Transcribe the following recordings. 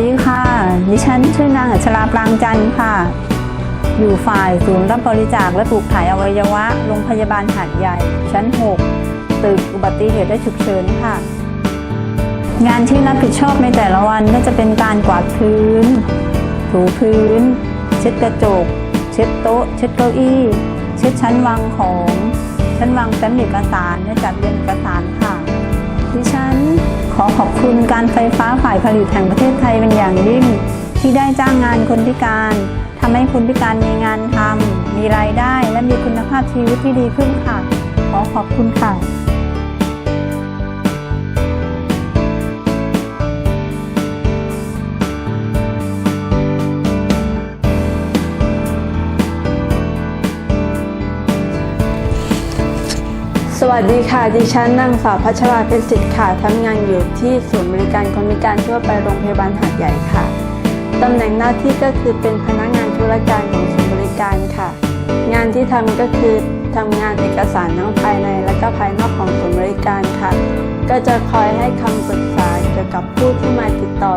ดีค่ะ ดิฉันชื่อนางอัชราปรางจันทร์ค่ะ อยู่ฝ่ายศูนย์รับบริจาคและปลูกถ่ายอวัยวะ โรงพยาบาลหาดใหญ่ ชั้น 6 ตึกอุบัติเหตุและฉุกเฉินค่ะ งานที่รับผิดชอบในแต่ละวันก็จะเป็นการกวาดพื้น ถูพื้น เช็ดกระจก เช็ดโต๊ะ เช็ดเก้าอี้ เช็ดชั้นวางของ ชั้นวางแฟ้มเอกสารและจัดเรียงเอกสารค่ะ อขอบคุณการไฟฟ้าฝ่ายผลิตแห่งประเทศไทยเป็นอย่างยิ่ง ที่ได้จ้างงานคนพิการทำให้คนพิการมีงานทำมีรายได้และมีคุณภาพชีวิตที่ดีขึ้นค่ะ ขอขอบคุณค่ะ วัสดีค่ะ ดิฉันนางสาวพัชราเพชรสิทธิ์ค่ะทำงานอยู่ที่ศูนย์บริการคนพิการทั่วไปโรงพยาบาลหาดใหญ่ค่ะตำแหน่งหน้าที่ก็คือเป็นพนักงานธุรการของศูนย์บริการค่ะ งานที่ทำก็คือทำงานเอกสารทั้งภายใน และก็ภายนอกของศูนย์บริการค่ะ ก็จะคอยให้คำปรึกษาเกี่ยวกับผู้ที่มาติดต่อ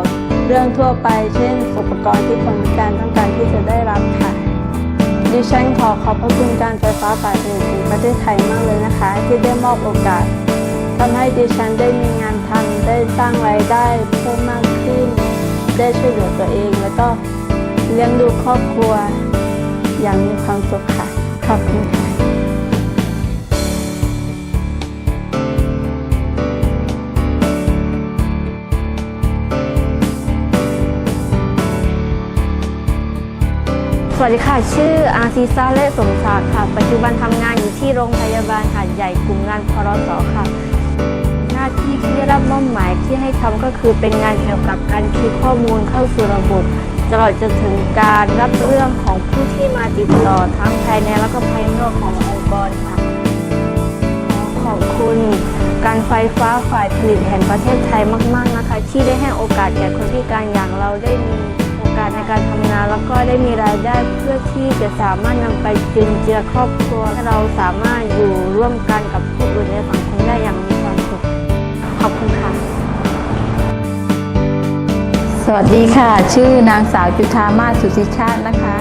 เรื่องทั่วไป เช่น อุปกรณ์ที่คนพิการต้องการที่จะได้รับค่ะ ดิฉันขอขอบพระคุณการไฟฟ้าฝ่ายผลิตแห่งประเทศไทยมากเลยนะคะ ที่ได้มอบโอกาสทำให้ดิฉันได้มีงานทำได้สร้างรายได้เพิ่มมากขึ้น ได้ช่วยเหลือตัวเอง แล้วก็เลี้ยงดูครอบครัวอย่างมีความสุขค่ะ ขอบคุณค่ะ วัสดีค่ะ ชื่ออาซีซาแลสมศักดิ์ค่ะ ปัจจุบันทำงานอยู่ที่โรงพยาบาลหาดใหญ่กลุ่มงานพรสค่ะ หน้าที่ที่ได้รับมอบหมายที่ให้ทำก็คือเป็นงานเกี่ยวกับการคีย์ข้อมูลเข้าสู่ระบบตลอดจนถึงการรับเรื่องของผู้ที่มาติดต่อทั้งภายในและก็ภายนอกขององค์กรค่ะขอบคุณการไฟฟ้าฝ่ายผลิตแห่งประเทศไทยมาก ๆนะคะ ที่ได้ให้โอกาสแก่คนพิการอย่างเราได้มี สในการทำงานแล้วก็ได้มีรายได้เพื่อที่จะสามารถนำไปจุนเจือครอบครัวให้เราสามารถอยู่ร่วมกันกับผู้อื่นในสังคมได้อย่างมีความสุขขอบคุณค่ะ สวัสดีค่ะ ชื่อนางสาวจุธามาสุธิชาตินะคะ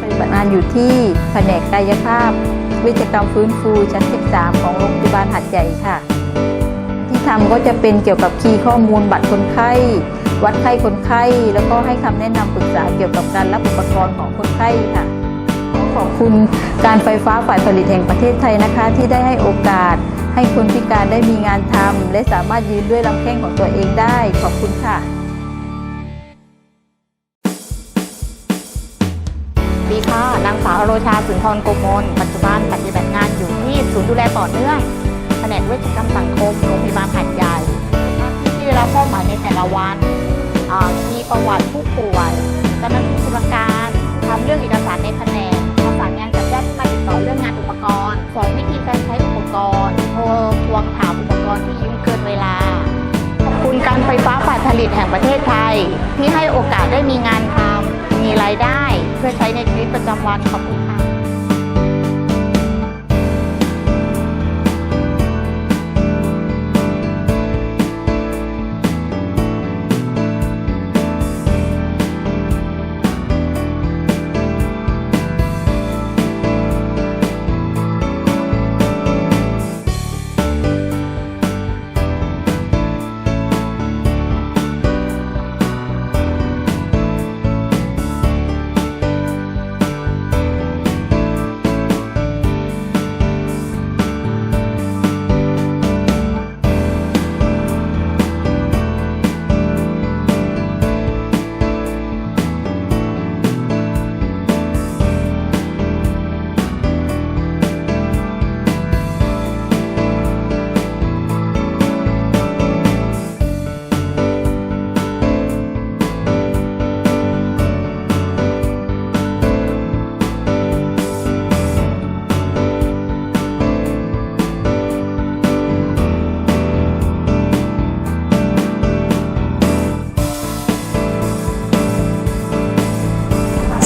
ปฏิบัติงานอยู่ที่แผนกกายภาพ วิจกรรมฟื้นฟูชั้น 13 ของโรงพยาบาลหัดใหญ่ค่ะ ที่ทำก็จะเป็นเกี่ยวกับคีย์ข้อมูลบัตรคนไข้ วัดไข้คนไข้ แล้วก็ให้คำแนะนำปรึกษาเกี่ยวกับการรับอุปกรณ์ของคนไข้ค่ะขอบคุณการไฟฟ้าฝ่ายผลิตแห่งประเทศไทยนะคะ ที่ได้ให้โอกาส ให้คนพิการได้มีงานทำและสามารถยืนด้วยลำแข้งของตัวเองได้ ขอบคุณค่ะ อโรชาสุนทรโกมล ปัจจุบันปฏิบัติงานอยู่ที่ศูนย์ดูแลต่อเนื่องแผนกเวชกรรมสังคมโรงพยาบาลหัดใหญ่ที่ที่ได้รับมอบหมายในแต่ละวันมีประวัติผู้ป่วยจ้าหน้าที่ธุรการทำเรื่องเอกสารในแผนกประสานงานกับญาติมาติดต่อเรื่องงานอุปกรณ์สอนวิธีการใช้อุปกรณ์โทรทวงถามอุปกรณ์ที่ยืมเกินเวลาขอบคุณการไฟฟ้าฝ่ายผลิตแห่งประเทศไทย ที่ให้โอกาสได้มีงานทำ รายได้ เพื่อใช้ในชีวิตประจำวันขอบคุณ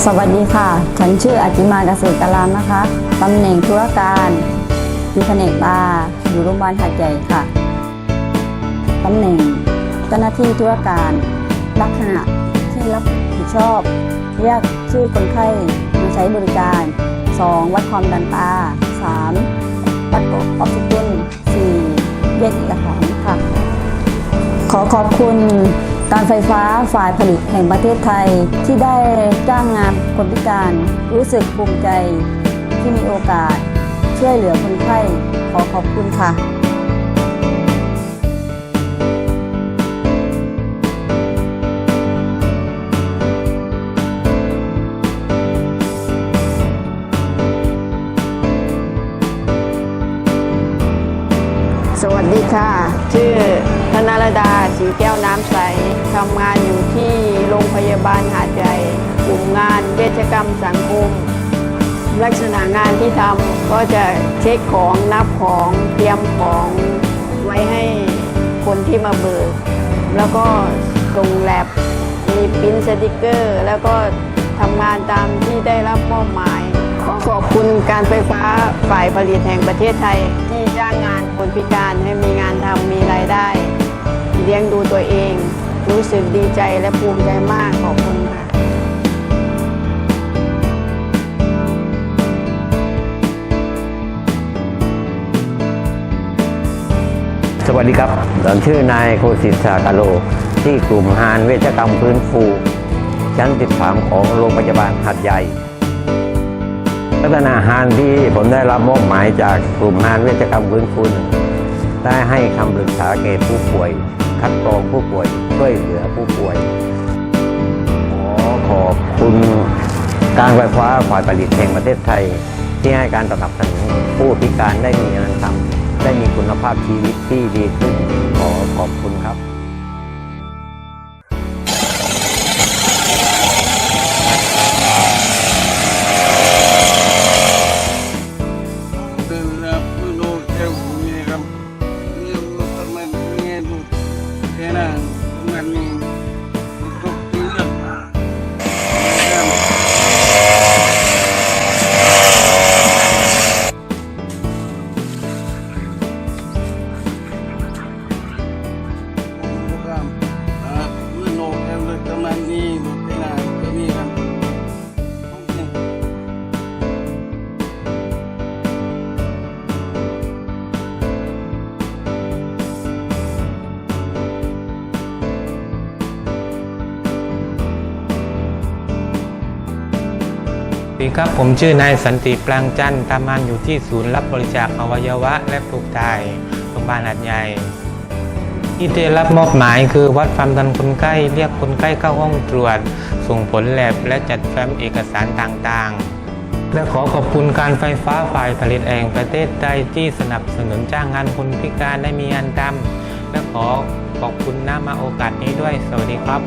สวัสดีค่ะ ฉันชื่ออจิมาเกษตรกรามนะคะ ตำแหน่งธุรการอยู่แผนกบาอยู่โรงพยาบาลหาดใหญ่ค่ะ ตำแหน่งเจ้าหน้าที่ธุรการ ลักษณะที่รับผิดชอบ เรียกชื่อคนไข้มาใช้บริการ 2. วัดความดันตา 3. วัดออกซิเจน 4. เย็นเอกสารค่ะ ขอขอบคุณ การไฟฟ้าฝ่ายผลิตแห่งประเทศไทยที่ได้จ้างงานคนพิการรู้สึกภูมิใจที่มีโอกาสช่วยเหลือคนไข้ขอขอบคุณค่ะสวัสดีค่ะ ชื่อธนรดาสีแก้วน้ำาบาลหาดใหญ่กลุ่มงานเวชกรรมสังคม ลักษณะงานที่ทำก็จะเช็คของนับของเตรียมของไว้ให้คนที่มาเบิก แล้วก็ส่งแลบมีปิ้นสติกเกอร์ แล้วก็ทำงานตามที่ได้รับมอบหมาย ขอขอบคุณการไฟฟ้าฝ่ายผลิตแห่งประเทศไทย ที่จ้างงานคนพิการให้มีงานทำมีรายได้ เลี้ยงดูตัวเอง รู้สึกดีใจและภูมิใจมากขอบคุณค่ะสวัสดีครับผมชื่อนายโคสิตสากาโล ที่กลุ่มฮานเวชกรรมพื้นฟู ชั้น 13 ของโรงพยาบาลหัดใหญ่ลักษณะฮานที่ผมได้รับมอบหมายจากกลุ่มฮานเวชกรรมพื้นฟูได้ให้คำปรึกษาแก่ผู้ป่วย คัดกรองผู้ป่วยช่วยเหลือผู้ป่วยขอขอบคุณการไฟฟ้าฝ่ายผลิตแห่งประเทศไทย ที่ให้การสนับสนุนผู้พิการได้มีงานทำได้มีคุณภาพชีวิตที่ดีขึ้นขอขอบคุณครับ ดีครับ ผมชื่อนายสันติปรางจันทร์ทำงานอยู่ที่ศูนย์รับบริจาคอวัยวะ และปลูกถ่ายโรงพยาบาลหัดใหญ่ ที่ได้รับมอบหมายคือวัดความดันคนไข้เรียกคนไข้เข้าห้องตรวจ ส่งผลแลบและจัดแฟ้มเอกสารต่างๆ และขอขอบคุณการไฟฟ้าฝ่ายผลิตแห่งประเทศไทยที่สนับสนุนจ้างงานคนพิการได้มีงานทำและขอขอบคุณน้ามาโอกาสนี้ด้วย สวัสดีครับ